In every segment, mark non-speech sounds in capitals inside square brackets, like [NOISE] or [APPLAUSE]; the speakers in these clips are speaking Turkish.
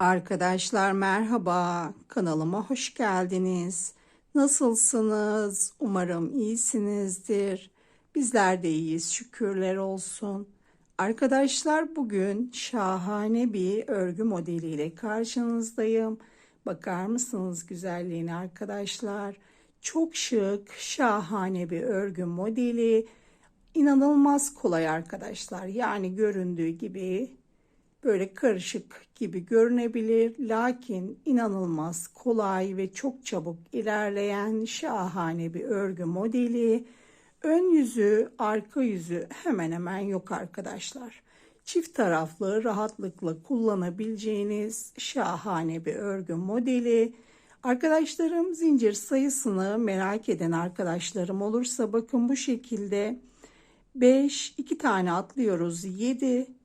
Arkadaşlar merhaba, kanalıma hoş geldiniz. Nasılsınız? Umarım iyisinizdir. Bizler de iyiyiz, şükürler olsun. Arkadaşlar bugün şahane bir örgü modeliyle karşınızdayım. Bakar mısınız güzelliğine arkadaşlar? Çok şık, şahane bir örgü modeli. İnanılmaz kolay arkadaşlar. Yani göründüğü gibi böyle karışık gibi görünebilir lakin inanılmaz kolay ve çok çabuk ilerleyen şahane bir örgü modeli. Ön yüzü, arka yüzü hemen hemen yok arkadaşlar. Çift taraflı rahatlıkla kullanabileceğiniz şahane bir örgü modeli. Arkadaşlarım zincir sayısını merak eden arkadaşlarım olursa bakın bu şekilde 5 2 tane atlıyoruz 7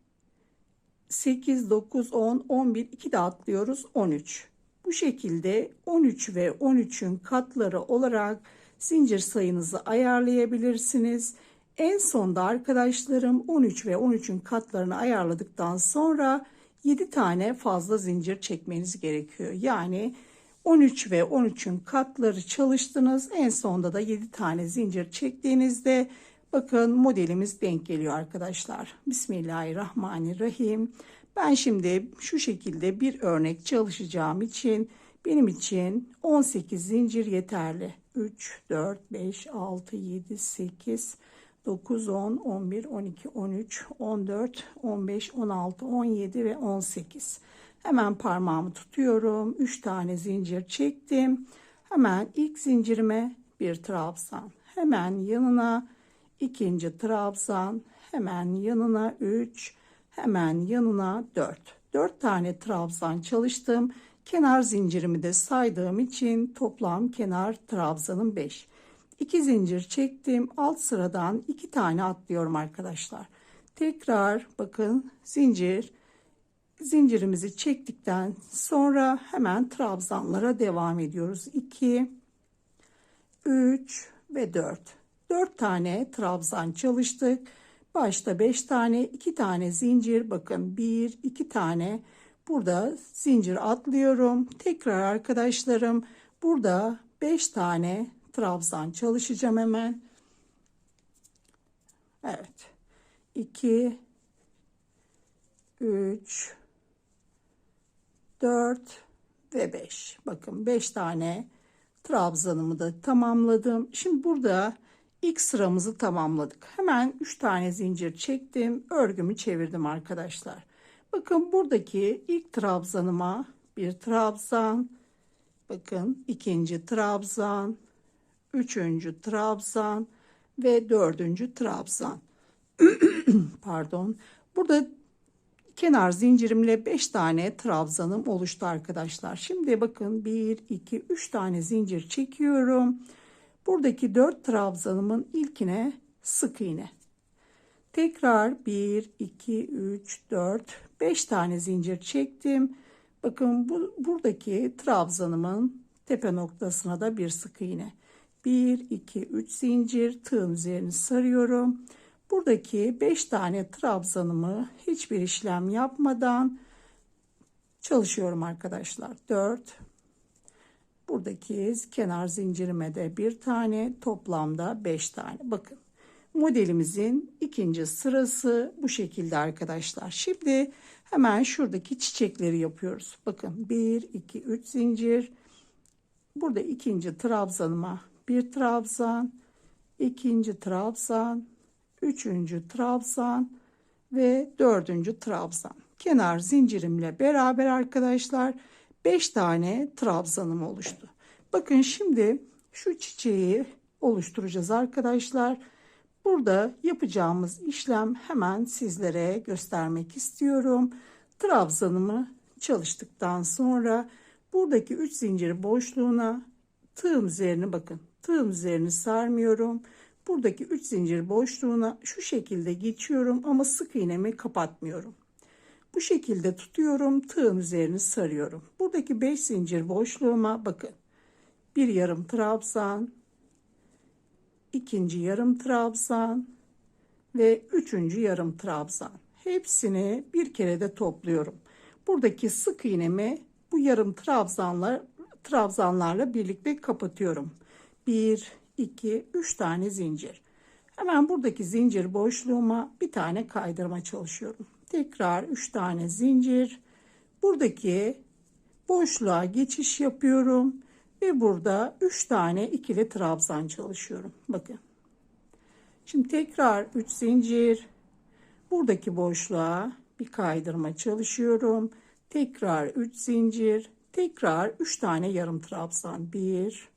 8, 9, 10, 11, 2 de atlıyoruz 13. Bu şekilde 13 ve 13'ün katları olarak zincir sayınızı ayarlayabilirsiniz. En sonda arkadaşlarım 13 ve 13'ün katlarını ayarladıktan sonra 7 tane fazla zincir çekmeniz gerekiyor. Yani 13 ve 13'ün katları çalıştınız. En sonda da 7 tane zincir çektiğinizde Bakın modelimiz denk geliyor arkadaşlar. Bismillahirrahmanirrahim. Ben şimdi şu şekilde bir örnek çalışacağım için benim için 18 zincir yeterli. 3, 4, 5, 6, 7, 8, 9, 10, 11, 12, 13, 14, 15, 16, 17 ve 18. Hemen parmağımı tutuyorum. 3 tane zincir çektim. Hemen ilk zincirime bir trabzan. Hemen yanına ikinci trabzan, hemen yanına 3, hemen yanına 4. 4 tane trabzan çalıştım. Kenar zincirimi de saydığım için toplam kenar trabzanım 5. 2 zincir çektim. Alt sıradan 2 tane atlıyorum arkadaşlar. Tekrar bakın zincir zincirimizi çektikten sonra hemen trabzanlara devam ediyoruz. 2 3 ve 4. 4 tane trabzan çalıştık. Başta 5 tane, 2 tane zincir. Bakın 1, 2 tane. Burada zincir atlıyorum. Tekrar arkadaşlarım burada 5 tane trabzan çalışacağım hemen. Evet. 2 3 4 ve 5. Bakın 5 tane trabzanımı da tamamladım. Şimdi burada İlk sıramızı tamamladık. Hemen 3 tane zincir çektim. Örgümü çevirdim arkadaşlar. Bakın buradaki ilk trabzanıma bir trabzan. Bakın ikinci trabzan. Üçüncü trabzan. Ve dördüncü trabzan. [CLEARS THROAT] Pardon. Burada kenar zincirimle 5 tane trabzanım oluştu arkadaşlar. Şimdi bakın 1, 2, 3 tane zincir çekiyorum. Buradaki 4 trabzanımın ilkine sık iğne. Tekrar 1, 2, 3, 4, 5 tane zincir çektim. Bakın bu, buradaki trabzanımın tepe noktasına da bir sık iğne. 1, 2, 3 zincir tığın üzerini sarıyorum. Buradaki 5 tane trabzanımı hiçbir işlem yapmadan çalışıyorum arkadaşlar. 4, Buradaki kenar zincirime de bir tane toplamda beş tane. Bakın modelimizin ikinci sırası bu şekilde arkadaşlar. Şimdi hemen şuradaki çiçekleri yapıyoruz. Bakın 1, 2, 3 zincir. Burada ikinci trabzanıma bir trabzan, ikinci trabzan, üçüncü trabzan ve dördüncü trabzan. Kenar zincirimle beraber arkadaşlar 5 tane trabzanım oluştu. Bakın şimdi şu çiçeği oluşturacağız arkadaşlar. Burada yapacağımız işlem hemen sizlere göstermek istiyorum. Trabzanımı çalıştıktan sonra buradaki 3 zincir boşluğuna tığım üzerine bakın. Tığım üzerini sarmıyorum. Buradaki 3 zincir boşluğuna şu şekilde geçiyorum ama sık iğnemi kapatmıyorum. Bu şekilde tutuyorum. Tığın üzerini sarıyorum. Buradaki 5 zincir boşluğuma bakın. Bir yarım trabzan, ikinci yarım trabzan ve üçüncü yarım trabzan. Hepsini bir kere de topluyorum. buradaki sık iğnemi bu yarım trabzanlar trabzanlarla birlikte kapatıyorum. 1 2 3 tane zincir. Hemen buradaki zincir boşluğuma bir tane kaydırma çalışıyorum. Tekrar 3 tane zincir. Buradaki boşluğa geçiş yapıyorum ve burada 3 tane ikili trabzan çalışıyorum. Bakın. Şimdi tekrar 3 zincir. Buradaki boşluğa bir kaydırma çalışıyorum. Tekrar 3 zincir. Tekrar 3 tane yarım trabzan. 1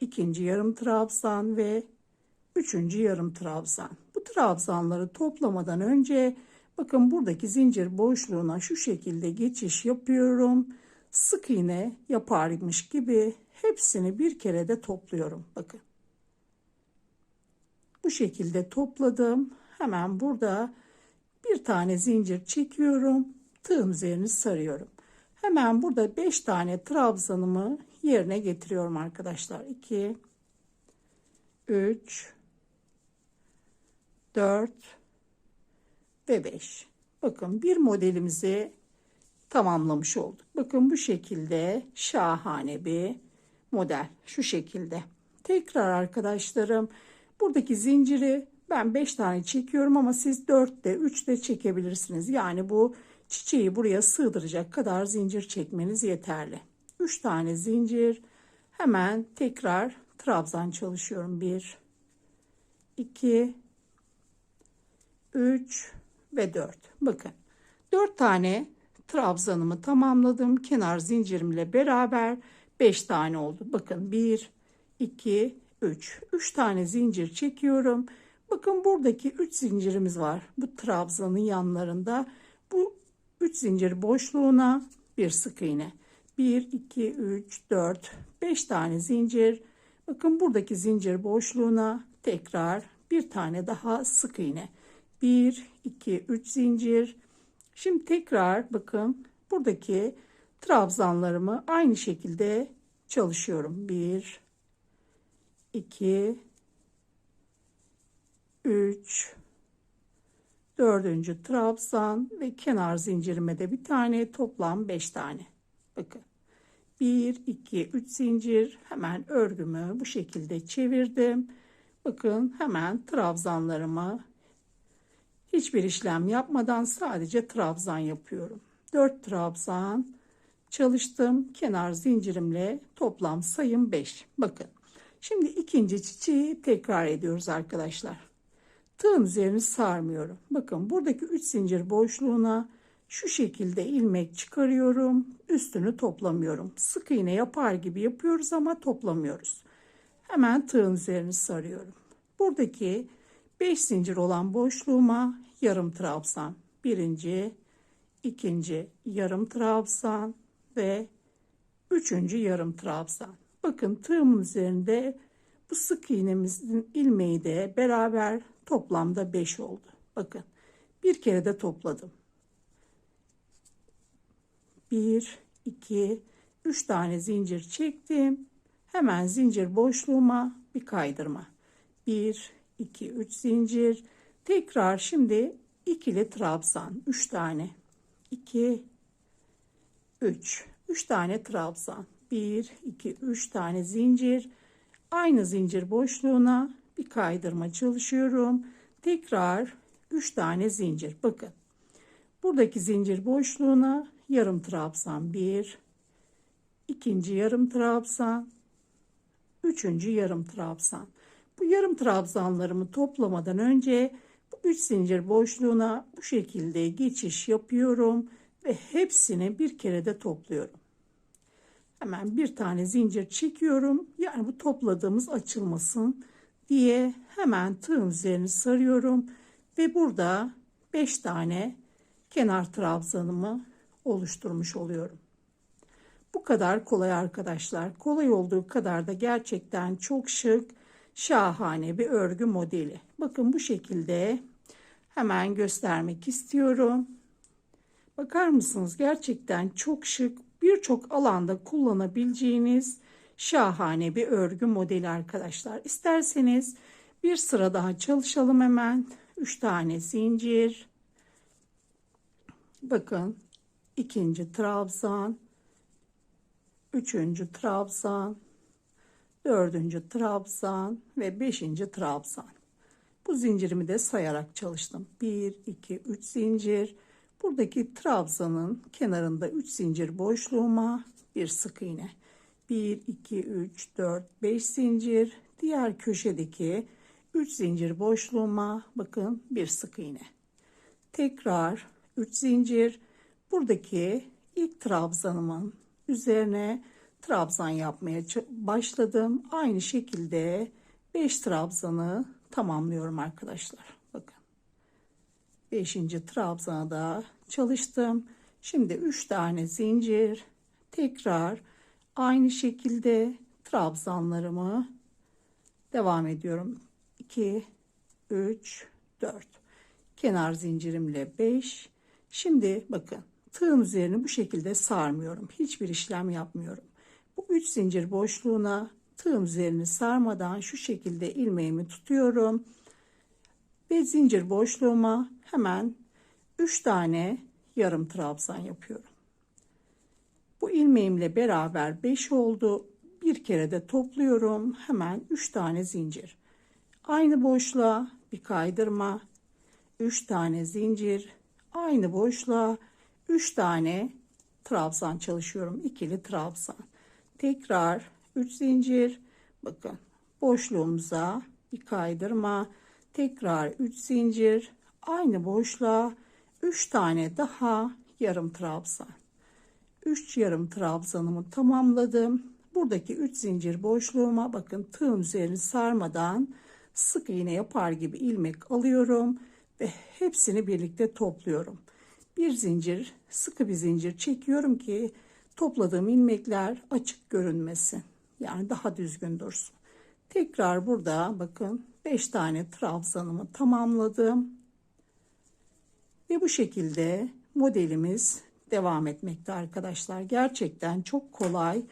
ikinci yarım trabzan ve üçüncü yarım trabzan. Bu trabzanları toplamadan önce bakın buradaki zincir boşluğuna şu şekilde geçiş yapıyorum. Sık iğne yaparmış gibi hepsini bir kere de topluyorum. Bakın. Bu şekilde topladım. Hemen burada bir tane zincir çekiyorum. Tığım üzerini sarıyorum. Hemen burada 5 tane trabzanımı yerine getiriyorum arkadaşlar. 2 3 4 ve 5. Bakın bir modelimizi tamamlamış olduk. Bakın bu şekilde şahane bir model. Şu şekilde. Tekrar arkadaşlarım buradaki zinciri ben 5 tane çekiyorum ama siz 4 de 3 de çekebilirsiniz. Yani bu çiçeği buraya sığdıracak kadar zincir çekmeniz yeterli. 3 tane zincir hemen tekrar trabzan çalışıyorum 1 2 3 ve 4 bakın 4 tane trabzanımı tamamladım. Kenar zincirimle beraber 5 tane oldu. Bakın 1 2 3 3 tane zincir çekiyorum. Bakın buradaki 3 zincirimiz var. Bu trabzanın yanlarında. Bu 3 zincir boşluğuna bir sık iğne. 1 2 3 4 5 tane zincir. Bakın buradaki zincir boşluğuna tekrar bir tane daha sık iğne 1 2 3 zincir. Şimdi tekrar bakın buradaki trabzanlarımı aynı şekilde çalışıyorum. 1 2 3 dördüncü trabzan ve kenar zincirime de bir tane toplam 5 tane. Bakın. 1 2 3 zincir. Hemen örgümü bu şekilde çevirdim. Bakın hemen trabzanlarımı hiçbir işlem yapmadan sadece trabzan yapıyorum 4 trabzan çalıştım kenar zincirimle toplam sayım 5 bakın şimdi ikinci çiçeği tekrar ediyoruz arkadaşlar tığın üzerini sarmıyorum bakın buradaki 3 zincir boşluğuna şu şekilde ilmek çıkarıyorum. Üstünü toplamıyorum. Sık iğne yapar gibi yapıyoruz ama toplamıyoruz. Hemen tığın üzerini sarıyorum. Buradaki 5 zincir olan boşluğuma yarım trabzan. Birinci, ikinci yarım trabzan ve üçüncü yarım trabzan. Bakın tığımın üzerinde bu sık iğnemizin ilmeği de beraber toplamda 5 oldu. Bakın bir kere de topladım. 1 2 3 tane zincir çektim. Hemen zincir boşluğuma bir kaydırma. 1 2 3 zincir. Tekrar şimdi ikili trabzan 3 tane. 2 3 3 tane trabzan. 1 2 3 tane zincir. Aynı zincir boşluğuna bir kaydırma çalışıyorum. Tekrar 3 tane zincir. Bakın. Buradaki zincir boşluğuna yarım trabzan bir, ikinci yarım trabzan, üçüncü yarım trabzan. Bu yarım trabzanlarımı toplamadan önce bu üç zincir boşluğuna bu şekilde geçiş yapıyorum ve hepsini bir kere de topluyorum. Hemen bir tane zincir çekiyorum. Yani bu topladığımız açılmasın diye hemen tığın üzerini sarıyorum ve burada 5 tane kenar trabzanımı oluşturmuş oluyorum. Bu kadar kolay arkadaşlar. Kolay olduğu kadar da gerçekten çok şık, şahane bir örgü modeli. Bakın bu şekilde hemen göstermek istiyorum. Bakar mısınız? Gerçekten çok şık, birçok alanda kullanabileceğiniz şahane bir örgü modeli arkadaşlar. İsterseniz bir sıra daha çalışalım hemen. 3 tane zincir. Bakın ikinci trabzan, üçüncü trabzan, dördüncü trabzan ve beşinci trabzan. Bu zincirimi de sayarak çalıştım. 1, 2, 3 zincir. Buradaki trabzanın kenarında 3 zincir boşluğuma bir sık iğne. 1, 2, 3, 4, 5 zincir. Diğer köşedeki 3 zincir boşluğuma bakın bir sık iğne. Tekrar 3 zincir. Buradaki ilk trabzanımın üzerine trabzan yapmaya başladım. Aynı şekilde 5 trabzanı tamamlıyorum arkadaşlar. Bakın. 5. trabzana da çalıştım. Şimdi 3 tane zincir tekrar aynı şekilde trabzanlarımı devam ediyorum. 2 3 4 kenar zincirimle 5 şimdi bakın tığın üzerini bu şekilde sarmıyorum hiçbir işlem yapmıyorum bu 3 zincir boşluğuna tığım üzerini sarmadan şu şekilde ilmeğimi tutuyorum ve zincir boşluğuma hemen 3 tane yarım trabzan yapıyorum. Bu ilmeğimle beraber 5 oldu. Bir kere de topluyorum. Hemen 3 tane zincir. Aynı boşluğa bir kaydırma 3 tane zincir. Aynı boşluğa 3 tane trabzan çalışıyorum. İkili trabzan. Tekrar 3 zincir. Bakın boşluğumuza bir kaydırma tekrar 3 zincir. Aynı boşluğa 3 tane daha yarım trabzan. 3 yarım trabzanımı tamamladım. Buradaki 3 zincir boşluğuma bakın tığım üzerini sarmadan sık iğne yapar gibi ilmek alıyorum ve hepsini birlikte topluyorum. Bir zincir, sıkı bir zincir çekiyorum ki topladığım ilmekler açık görünmesin. Yani daha düzgün dursun. Tekrar burada bakın 5 tane trabzanımı tamamladım. Ve bu şekilde modelimiz devam etmekte arkadaşlar. Gerçekten çok kolay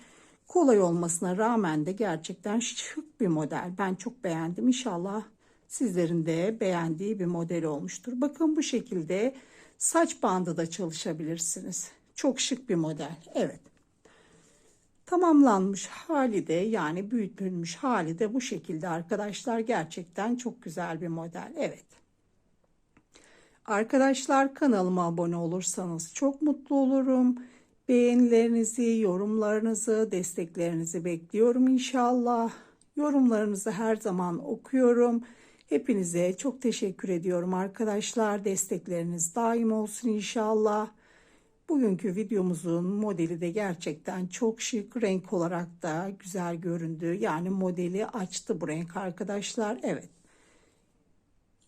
kolay olmasına rağmen de gerçekten şık bir model. Ben çok beğendim. İnşallah sizlerin de beğendiği bir model olmuştur. Bakın bu şekilde saç bandı da çalışabilirsiniz. Çok şık bir model. Evet. Tamamlanmış hali de yani büyütülmüş hali de bu şekilde arkadaşlar. Gerçekten çok güzel bir model. Evet. Arkadaşlar kanalıma abone olursanız çok mutlu olurum. Beğenilerinizi, yorumlarınızı, desteklerinizi bekliyorum inşallah. Yorumlarınızı her zaman okuyorum. Hepinize çok teşekkür ediyorum arkadaşlar. Destekleriniz daim olsun inşallah. Bugünkü videomuzun modeli de gerçekten çok şık. Renk olarak da güzel göründü. Yani modeli açtı bu renk arkadaşlar. Evet.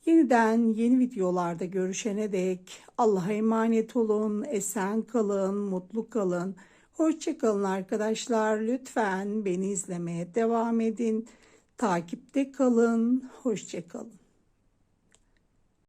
Yeniden yeni videolarda görüşene dek Allah'a emanet olun, esen kalın, mutlu kalın. Hoşçakalın arkadaşlar. Lütfen beni izlemeye devam edin. Takipte kalın. Hoşçakalın.